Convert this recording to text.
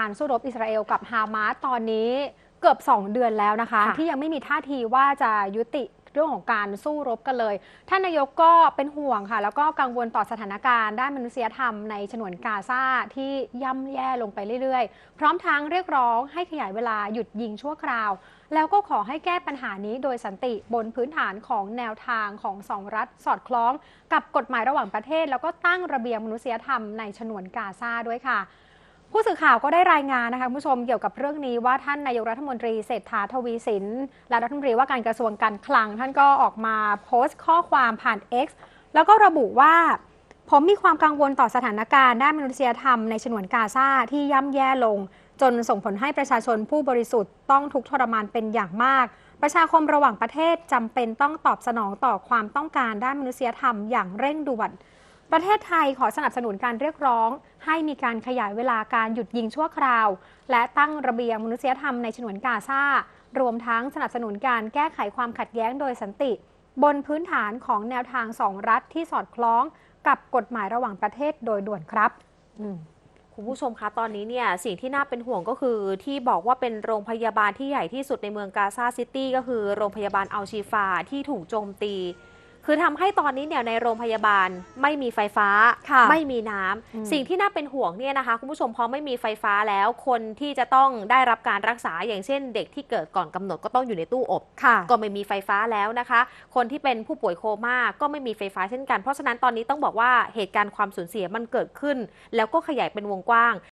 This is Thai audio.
การสู้รบอิสราเอลกับฮามาสตอนนี้เกือบ 2 เดือนแล้วนะคะค่ะที่ยังไม่มีท่าทีว่าจะยุติเรื่องของการสู้รบกันเลย ท่านนายกก็เป็นห่วงค่ะ แล้วก็กังวลต่อสถานการณ์ด้านมนุษยธรรมในฉนวนกาซาที่ย่ำแย่ลงไปเรื่อยๆ พร้อมทั้งเรียกร้องให้ขยายเวลาหยุดยิงชั่วคราว แล้วก็ขอให้แก้ปัญหานี้โดยสันติบนพื้นฐานของแนวทางของสองรัฐสอดคล้อง กับกฎหมายระหว่างประเทศ แล้วก็ตั้งระเบียงมนุษยธรรมในฉนวนกาซาด้วยค่ะ ผู้สื่อข่าวก็ได้รายงานนะคะคุณผู้ชมเกี่ยวกับเรื่องนี้ว่าท่านนายกรัฐมนตรีเศรษฐาทวีสิน และรัฐมนตรีว่าการกระทรวงการคลัง ท่านก็ออกมาโพสต์ข้อความผ่าน X แล้วก็ระบุว่า ผมมีความกังวลต่อสถานการณ์ด้านมนุษยธรรมในฉนวนกาซาที่ย่ำแย่ลง จนส่งผลให้ประชาชนผู้บริสุทธิ์ต้องทุกข์ทรมานเป็นอย่างมาก ประชาคมระหว่างประเทศจำเป็นต้องตอบสนองต่อความต้องการด้านมนุษยธรรมอย่างเร่งด่วน ประเทศไทยขอสนับสนุนการเรียกร้อง ให้มีการขยายเวลาการหยุดยิงชั่วคราว และตั้งระเบียงมนุษยธรรมในฉนวนกาซา รวมทั้งสนับสนุนการแก้ไขความขัดแย้งโดยสันติ บนพื้นฐานของแนวทางสองรัฐที่สอดคล้องกับกฎหมายระหว่างประเทศโดยด่วนครับคุณผู้ชมคะตอนนี้เนี่ยสิ่งที่น่าเป็นห่วงก็คือ ที่บอกว่าเป็นโรงพยาบาลที่ใหญ่ที่สุดในเมืองกาซาซิตี้ก็คือโรงพยาบาลอัลชีฟาที่ถูกโจมตี คือทำให้ตอนนี้เนี่ยในโรงพยาบาลไม่มีไฟฟ้าค่ะไม่มีน้ำอืมสิ่งที่น่าเป็นห่วงเนี่ยนะคะคุณผู้ชมพอไม่มีไฟฟ้าแล้วคนที่จะต้องได้รับการรักษาอย่างเช่น เด็กที่เกิดก่อนกำหนดก็ต้องอยู่ในตู้อบค่ะก็ไม่มีไฟฟ้าแล้วนะคะ คนที่เป็นผู้ป่วยโคม่าก็ไม่มีไฟฟ้าเช่นกัน เพราะฉะนั้นตอนนี้ต้องบอกว่าเหตุการณ์ความสูญเสียมันเกิดขึ้น แล้วก็ขยายเป็นวงกว้าง